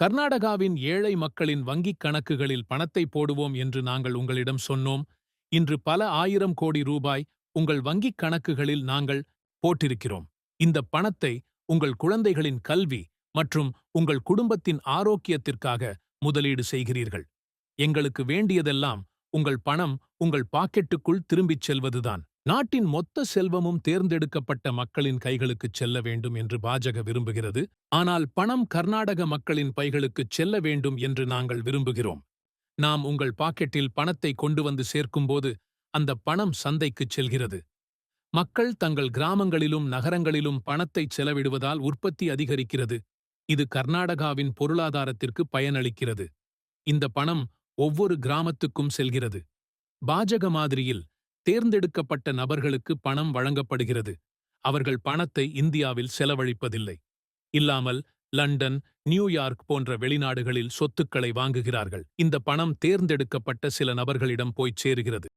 கர்நாடகாவின் ஏழை மக்களின் வங்கிக் கணக்குகளில் பணத்தை போடுவோம் என்று நாங்கள் உங்களிடம் சொன்னோம். இன்று பல ஆயிரம் கோடி ரூபாய் உங்கள் வங்கிக் கணக்குகளில் நாங்கள் போட்டிருக்கிறோம். இந்த பணத்தை உங்கள் குழந்தைகளின் கல்வி மற்றும் உங்கள் குடும்பத்தின் ஆரோக்கியத்திற்காக முதலீடு செய்கிறீர்கள். எங்களுக்கு வேண்டியதெல்லாம் உங்கள் பணம் உங்கள் பாக்கெட்டுக்குள் திரும்பிச் செல்வதுதான். நாட்டின் மொத்த செல்வமும் தேர்ந்தெடுக்கப்பட்ட மக்களின் கைகளுக்குச் செல்ல வேண்டும் என்று பாஜக விரும்புகிறது. ஆனால் பணம் கர்நாடக மக்களின் பைகளுக்குச் செல்ல வேண்டும் என்று நாங்கள் விரும்புகிறோம். நாம் உங்கள் பாக்கெட்டில் பணத்தை கொண்டு வந்து சேர்க்கும்போது அந்த பணம் சந்தைக்குச் செல்கிறது. மக்கள் தங்கள் கிராமங்களிலும் நகரங்களிலும் பணத்தை செலவிடுவதால் உற்பத்தி அதிகரிக்கிறது. இது கர்நாடகாவின் பொருளாதாரத்திற்கு பயனளிக்கிறது. இந்த பணம் ஒவ்வொரு கிராமத்துக்கும் செல்கிறது. பாஜக மாதிரியில் தேர்ந்தெடுக்கப்பட்ட நபர்களுக்கு பணம் வழங்கப்படுகிறது. அவர்கள் பணத்தை இந்தியாவில் செலவழிப்பதில்லை. இல்லாமல் லண்டன் நியூயார்க் போன்ற வெளிநாடுகளில் சொத்துக்களை வாங்குகிறார்கள். இந்த பணம் தேர்ந்தெடுக்கப்பட்ட சில நபர்களிடம் போய்ச் சேருகிறது.